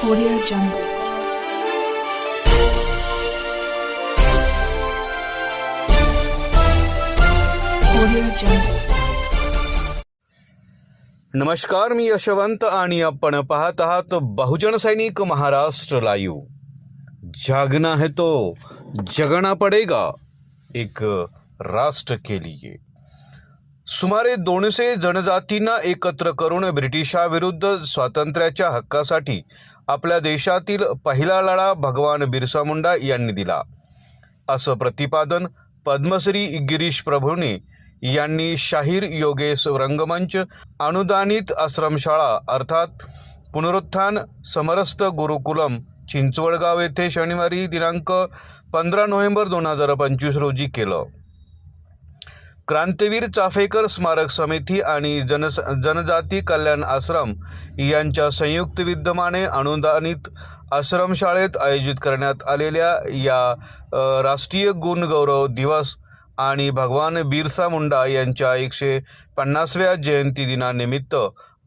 Audio Jungle. Audio Jungle. नमस्कार मी यशवंत आणि आपण पाहत आहात बहुजन सैनिक महाराष्ट्र लाईव्ह जागना है तो जगना पडेगा एक राष्ट्र के लिए सुमारे दोनशे जनजातींना एकत्र करून ब्रिटिशाविरुद्ध स्वातंत्र्याच्या हक्कासाठी आपल्या देशातील पहिला लढा भगवान बिरसा मुंडा यांनी दिला. असं प्रतिपादन पद्मश्री गिरीश प्रभूने यांनी शाहीर योगेश रंगमंच अनुदानित आश्रमशाळा अर्थात पुनरुत्थान समरस्त गुरुकुलम चिंचवडगाव येथे शनिवारी दिनांक पंधरा नोव्हेंबर दोन हजार पंचवीस रोजी केलं. क्रांतीवीर चाफेकर स्मारक समिती आणि जनस जनजाती कल्याण आश्रम यांच्या संयुक्त विद्यमाने अनुदानित आश्रमशाळेत आयोजित करण्यात आलेल्या या राष्ट्रीय गुणगौरव दिवस आणि भगवान बिरसा मुंडा यांच्या एकशे पन्नासव्या जयंती दिनानिमित्त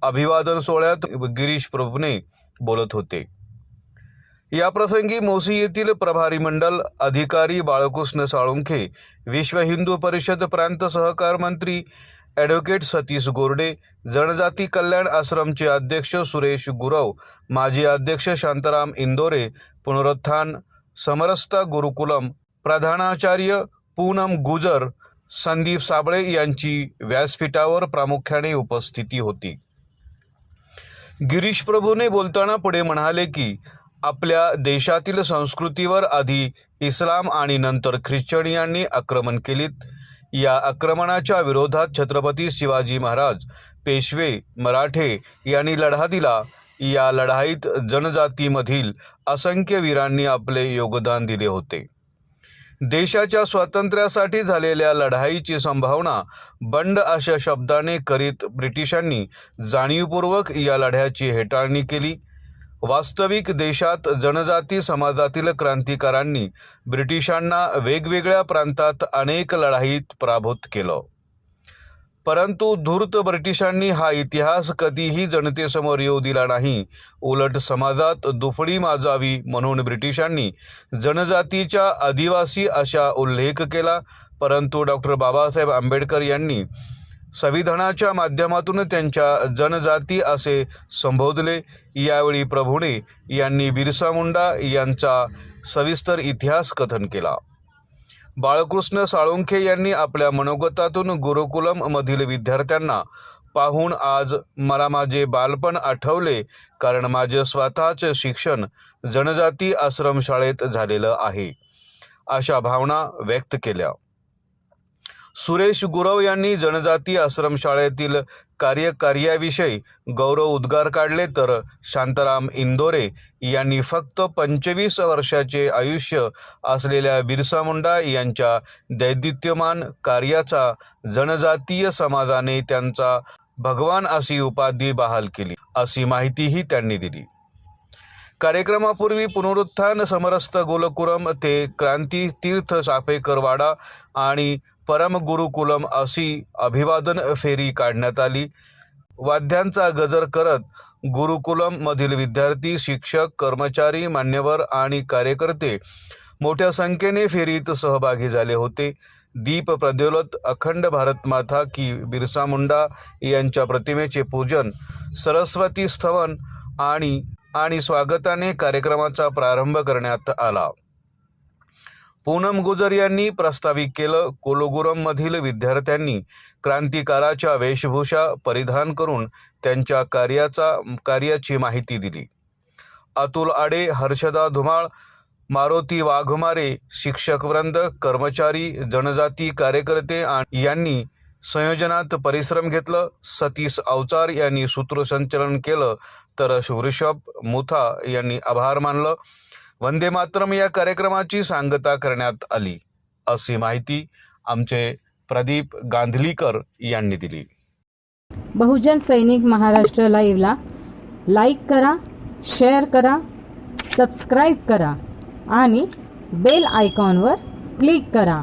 अभिवादन सोहळ्यात गिरीश प्रभूने बोलत होते. याप्रसंगी मोसी येथील प्रभारी मंडल अधिकारी बाळकृष्ण साळुंखे विश्व हिंदू परिषद प्रांत सहकार मंत्री ॲडव्होकेट सतीश गोरडे जनजाती कल्याण आश्रमचे अध्यक्ष सुरेश गुरव माजी अध्यक्ष शांताराम इंदोरे पुनरुत्थान समरस्ता गुरुकुलम प्रधानाचार्य पूनम गुजर संदीप साबळे यांची व्यासपीठावर प्रामुख्याने उपस्थिती होती. गिरीश प्रभूने बोलताना पुढे म्हणाले की आपल्या देशातील संस्कृतीवर आधी इस्लाम आणि नंतर ख्रिश्चनियांनी आक्रमण केलीत. या आक्रमणाच्या विरोधात छत्रपती शिवाजी महाराज पेशवे मराठे यांनी लढा दिला. या लढाईत जनजातीमधील असंख्य वीरांनी आपले योगदान दिले होते. देशाच्या स्वातंत्र्यासाठी झालेल्या लढाईची संभावना बंड अशा शब्दाने करीत ब्रिटिशांनी जाणीवपूर्वक या लढ्याची हेटाळणी केली. वास्तविक देशात जनजाती समाजातील क्रांतिकारांनी ब्रिटिशांना वेगवेगळ्या प्रांतात अनेक लढाईत पराभूत केलं. परंतु धूर्त ब्रिटिशांनी हा इतिहास कधीही जनतेसमोर येऊ दिला नाही. उलट समाजात दुफडी माजावी म्हणून ब्रिटिशांनी जनजातीच्या आदिवासी अशा उल्लेख केला. परंतु डॉक्टर बाबासाहेब आंबेडकर यांनी संविधानाच्या माध्यमातून त्यांच्या जनजाती असे संबोधले. यावेळी प्रभूने यांनी बिरसा मुंडा यांचा सविस्तर इतिहास कथन केला. बाळकृष्ण साळुंखे यांनी आपल्या मनोगतातून गुरुकुलममधील विद्यार्थ्यांना पाहून आज मला माझे बालपण आठवले कारण माझे स्वतःचे शिक्षण जनजाती आश्रमशाळेत झालेलं आहे. अशा भावना व्यक्त केल्या. सुरेश गुरव यांनी जनजाती आश्रमशाळेतील कार्यकार्याविषयी गौरव उद्गार काढले तर शांताराम इंदोरे यांनी फक्त पंचवीस वर्षाचे आयुष्य असलेल्या बिरसा मुंडा यांच्या दैदित्यमान कार्याचा जनजातीय समाजाने त्यांचा भगवान अशी उपाधी बहाल केली अशी माहितीही त्यांनी दिली. कार्यक्रमापूर्वी पुनरुत्थान समरस्त गोलकुरम ते क्रांती तीर्थ सापेकरवाडा आणि परम गुरुकुलम अशी अभिवादन फेरी काढण्यात आली. वाद्यांचा गजर करत गुरुकुलममधील विद्यार्थी शिक्षक कर्मचारी मान्यवर आणि कार्यकर्ते मोठ्या संख्येने फेरीत सहभागी झाले होते. दीप प्रज्वलत अखंड भारतमाता की बिरसा मुंडा यांच्या प्रतिमेचे पूजन सरस्वती स्थवन आणि आणि स्वागताने कार्यक्रमाचा प्रारंभ करण्यात आला. पूनम गुजर यांनी प्रस्तावित केलं कोलोगुरममधील विद्यार्थ्यांनी क्रांतिकाराच्या वेशभूषा परिधान करून त्यांच्या कार्याचा कार्याची माहिती दिली. अतुल आडे हर्षदा धुमाळ मारुती वाघमारे शिक्षकवृंद कर्मचारी जनजाती कार्यकर्ते यांनी संयोजनात परिश्रम घेतलं सतीश अवचार यांनी सूत्रसंचलन केलं तर वृषभ मुथा यांनी आभार मानलं. वंदे मातरम या कार्यक्रमाची सांगता करण्यात आली. अशी माहिती आमचे प्रदीप गांधलीकर यांनी दिली. बहुजन सैनिक महाराष्ट्र लाईव्हला लाईक करा शेअर करा सबस्क्राईब करा आणि बेल आयकॉनवर क्लिक करा.